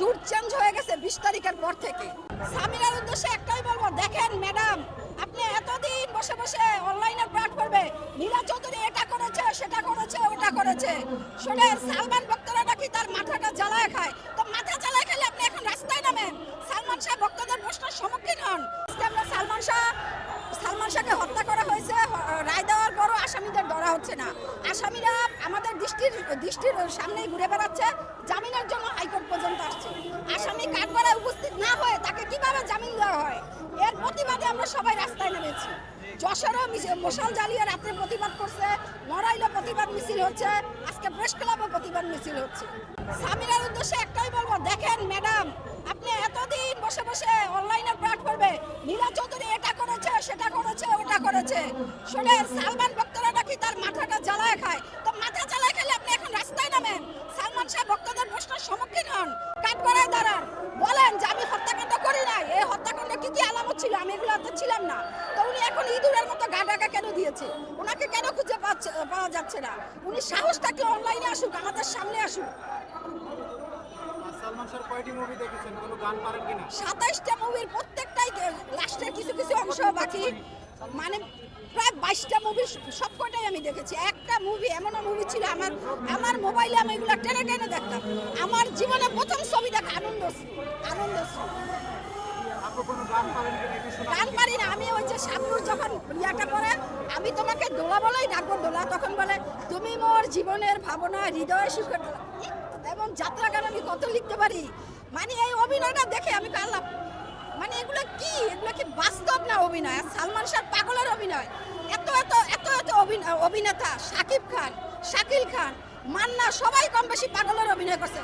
সুর চেঞ্জ হয়ে গেছে বিশ তারিখের পর থেকে। সামিরার উদ্দেশ্যে একটাই বলব, দেখেন ম্যাডাম আপনি এতদিন বসে বসে অনলাইনে প্ল্যাটফর্মে নীলা চৌধুরী এটা করেছে, সেটা করেছে, ওটা করেছে। শোনেন, সালমান ভক্তরা নাকি তার মাথাটা জ্বালায় খায়। তো মাথা জ্বালায় খেলে আপনি এখন রাস্তায় নামেন। সালমান শাহ ভক্তদের প্রশ্নের সম্মুখীন হন। আমরা সালমান শাহ সালমান শাহকে হত্যা করা হয়েছে রায় দেওয়ার পরও আসামিদের ধরা হচ্ছে না। আসামিরা আমাদের দৃষ্টির দৃষ্টির সামনেই ঘুরে বেড়াচ্ছে জামিনের জন্য হাইকোর্ট পর্যন্ত আসছে আসামি কাঠগড়ায় উপস্থিত না হয়ে তাকে কীভাবে জামিন দেওয়া হয় এর প্রতিবাদে আমরা সবাই রাস্তায় নেমেছি। যশোরও মশাল জ্বালিয়ে রাত্রে প্রতিবাদ করছে নড়াইলে প্রতিবাদ মিছিল হচ্ছে, আজকে প্রেস ক্লাবও প্রতিবাদ মিছিল হচ্ছে। সামিরার উদ্দেশ্যে একটাই বলব, দেখেন ম্যাডাম, আপনি এতদিন বসে বসে অনলাইনে প্ল্যাটফর্মে নীলা চৌধুরী এটা করেছে, সেটা করেছে, ওটা করেছে। শোনেন, সালমান ভক্তরা নাকি তার মাথাটা জ্বালায় খায়। তো মাথা জ্বালায় খেলে আপনি এখন রাস্তায় নামেন। সালমান শাহ ভক্তদের প্রশ্নের সম্মুখীন হন কাঠগড়ায় দাঁড়ান বলেন যে আমি হত্যাকাণ্ড করি নাই এই হত্যাকাণ্ড কি কি আলামত ছিল আমি এগুলো তো ছিলাম না তো উনি এখন ইঁদুরের মতো গা ডাকা কেন দিয়েছে? ওনাকে কেন খুঁজে পাওয়া যাচ্ছে না? উনি সাহস থাকলে অনলাইনে আসুক আমাদের সামনে আসুক? সাতাইশটা মুভির প্রত্যেকটাই লাস্টের কিছু কিছু অংশ বাকি মানে প্রায় বাইশটা মুভি সব কটাই আমি দেখেছি। একটা মুভি এমন মুভি ছিল আমার আমার মোবাইলে আমি এগুলো টেনে টেনে দেখতাম। আমার জীবনে প্রথম ছবি দেখা আনন্দ আনন্দ গান পারি না, আমি ওই যে শাবনুর যখন ইয়াটা করে আমি তোমাকে দোলা বলেই ডাকবো, দোলা তখন বলে, তুমি মোর জীবনের ভাবনা, হৃদয় দোলা এবং যাত্রা গান আমি কত লিখতে পারি? মানে এই অভিনয়টা দেখে আমি পারলাম। মানে এগুলো কি? এগুলো কি বাস্তব না অভিনয়? সালমান শাহ পাগলের অভিনয়। এত এত এত এত অভিন- অভিনেতা, শাকিব খান, শাকিল খান মান্না সবাই কম বেশি পাগলের অভিনয় করছে।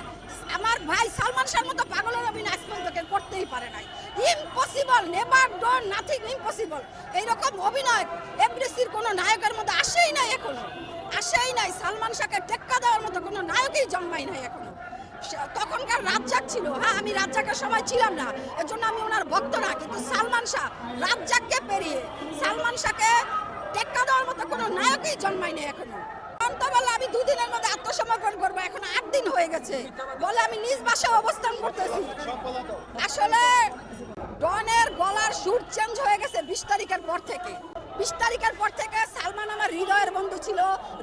আমার ভাই সালমান শাহর মতো পাগলের অভিনয় আজ পর্যন্ত কেউ করতেই পারে নাই। Impossible never done nothing impossible এইরকম অভিনয় এফডিসির কোনো নায়কের মধ্যে আসেই নাই এখনও। আসেই নাই। সালমান শাহকে টেক্কা দেওয়ার মতো কোনো নায়কই জন্মাই নাই এখনও। তখনকার রাজ্জাক ছিল। হ্যাঁ আমি রাজ্জাকের সময় ছিলাম না। এর জন্য আমি ওনার ভক্ত না। কিন্তু সালমান শাহ রাজ্জাককে পেরিয়ে সালমান শাহকে টেক্কা দেওয়ার মতো কোনো নায়কই জন্মায় নেই এখনও। অন্ত বলল আমি দুদিনের মধ্যে আত্মসমর্পণ করব। এখন আট দিন হয়ে গেছে। বলে আমি নিজ বাসায় অবস্থান করতেছি। আসলে ডনের গলার সুর চেঞ্জ হয়ে গেছে বিশ তারিখের পর থেকে। বিশ তারিখের পর থেকে সালমান আমার হৃদয়ের বন্ধু ছিল,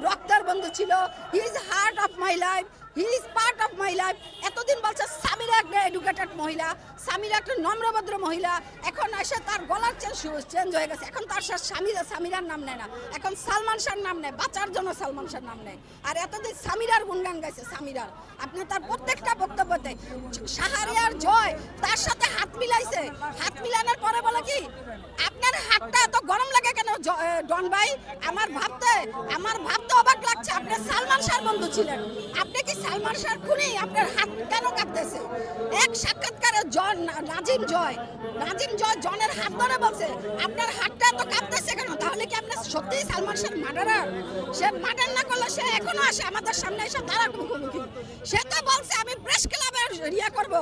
রক্তের বন্ধু ছিল। He is heart of my life he is part of my life এতদিন বলছে সামিরা একটা এডুকেটেড মহিলা সামিরা একটা নম্রভদ্র মহিলা। এখন এসে তার গলার চেঞ্জ চেঞ্জ হয়ে গেছে। এখন তার সে সামিরা সামিরার নাম নেয় না। এখন সালমান শাহর নাম নেয়, বাঁচার জন্য সালমান শাহর নাম নেয়। আর এতদিন সামিরার গুণগান গাইছে সামিরার আপনি তার প্রত্যেকটা বক্তব্যতে সাহারিয়ার জয় তার সাথে হাত মিলাইছে। হাত মিলানোর পরে বলে কি, আপনার হাতটা এত গরম লাগে কেন ডন ভাই? আমার ভাবতে আমার ভাবতে সালমান শাহ খুনি? আপনার হাত কেন কাঁপতেছে? এক সাক্ষাৎকারে জন, নাজিম জয় জয় জনের হাত ধরে বলছে, আপনার হাতটা এত কাঁপতেছে কেন? তাহলে কি আপনার সত্যি সালমান শাহ মার্ডারার সে মার্ডার না করলে সে এখনও আসে আমাদের সামনে এসে দাঁড়াক মুখোমুখি সে তো বলছে, আমি প্রেস ক্লাবের ইয়া করব।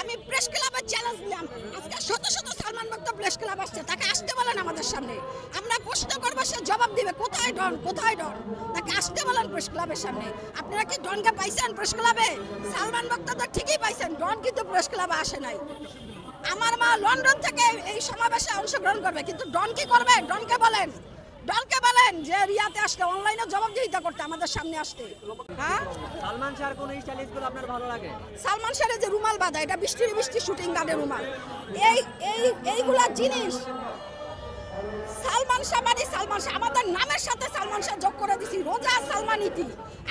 আমি প্রেস ক্লাবের চ্যালেঞ্জ নিলাম। আজকে শত শত সালমান ভক্ত প্রেস ক্লাব আসছে, তাকে আসতে বলেন আমাদের সামনে। আমরা প্রশ্ন করব, সে জবাব দিবে, কোথায় ডন? কোথায় ডন? তাকে আসতে বলেন প্রেস ক্লাবের সামনে। আপনারা কি ডনকে পাইছেন প্রেস ক্লাবে সালমান ভক্ত তো ঠিকই পাইছেন, ডন কিন্তু প্রেস ক্লাবে আসে নাই। আমার মা লন্ডন থেকে এই সমাবেশে অংশগ্রহণ করবে, কিন্তু ডন কি করবে? ডনকে বলেন। বলেন যে রিয়াতে আসতে অনলাইনে জবাবদিহিতা করতে আমাদের সামনে আসতে। হ্যাঁ? সালমান শাহর কোন আপনার ভালো লাগে? সালমান শাহের যে রুমাল বাঁধা এটা বৃষ্টির বৃষ্টি শুটিং গার্ডের রুমাল। এই এই এইগুলা জিনিস সালমান শাহ মানে সালমান শাহ। আমাদের নামের সাথে সালমান শাহ যোগ করে দিছি। রোজা সালমান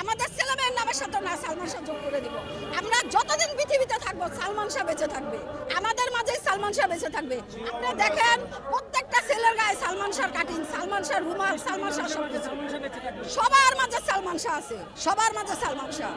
আমাদের ছেলেমেয়ের নামের সাথে না সালমান শাহ যোগ করে দিব। আমরা যতদিন পৃথিবীতে থাকব, সালমান শাহ বেঁচে থাকবে। আমাদের মাঝে সালমান শাহ বেঁচে থাকবে। আপনি দেখেন, প্রত্যেকটা ছেলের গায়ে সালমান শাহ কাটিং, সালমান শাহ রুমাল, সালমান শাহ সব সবার মাঝে সালমান শাহ আছে, সবার মাঝে সালমান শাহ।